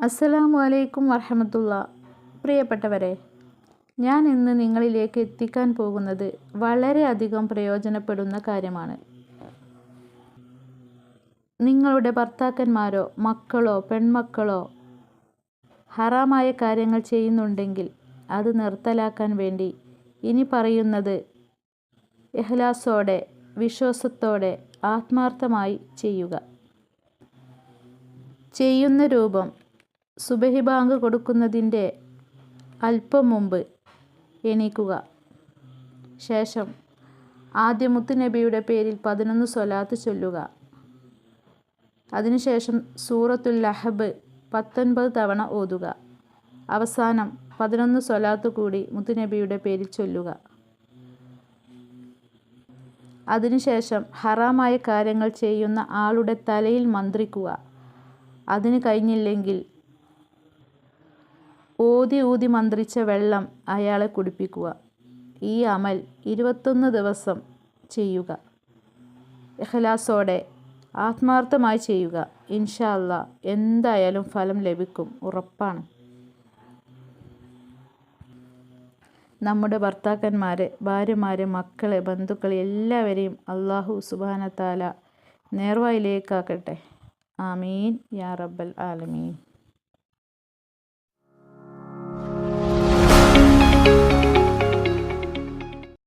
അസ്സലാമു അലൈക്കും വറഹമത്തുള്ള. പ്രിയപ്പെട്ടവരെ ഞാൻ ഇന്ന് നിങ്ങളിലേക്ക് എത്തിക്കാൻ പോകുന്നത് വളരെയധികം പ്രയോജനപ്പെടുന്ന കാര്യമാണ്. നിങ്ങളുടെ ഭർത്താക്കന്മാരോ മക്കളോ പെൺമക്കളോ ഹറാമായ കാര്യങ്ങൾ ചെയ്യുന്നുണ്ടെങ്കിൽ അത് നിർത്തലാക്കാൻ വേണ്ടി ഇനി പറയുന്നത് എഹ്ലാസോടെ വിശ്വാസത്തോടെ ആത്മാർത്ഥമായി ചെയ്യുക. ചെയ്യുന്ന രൂപം സുബഹി ബാങ്ക് കൊടുക്കുന്നതിന്റെ അല്പം മുമ്പ് എണീക്കുക. ശേഷം ആദ്യ മുത്തുനബിയുടെ പേരിൽ പതിനൊന്ന് സ്വലാത്ത് ചൊല്ലുക. അതിനുശേഷം സൂറത്തുൽ ലഹബ് പത്തൊൻപത് തവണ ഓതുക. അവസാനം പതിനൊന്ന് സ്വലാത്ത് കൂടി മുത്തുനബിയുടെ പേരിൽ ചൊല്ലുക. അതിനുശേഷം ഹറാമായ കാര്യങ്ങൾ ചെയ്യുന്ന ആളുടെ തലയിൽ മന്ത്രിക്കുക. അതിന് കഴിഞ്ഞില്ലെങ്കിൽ ഊതി ഊതി മന്ത്രിച്ച വെള്ളം അയാളെ കുടിപ്പിക്കുക. ഈ അമൽ ഇരുപത്തൊന്ന് ദിവസം ചെയ്യുക. ഇഖലാസോടെ ആത്മാർത്ഥമായി ചെയ്യുക. ഇൻഷാ അല്ലാ എന്തായാലും ഫലം ലഭിക്കും. ഉറപ്പാണ്. നമ്മുടെ ഭർത്താക്കന്മാരെ ഭാര്യമാരെ മക്കളെ ബന്ധുക്കളെ എല്ലാവരെയും അള്ളാഹു സുബാനത്താല നേർവായിലേക്കാക്കട്ടെ. ആമീൻ. യാ റബ്ബൽ ആലമീൻ.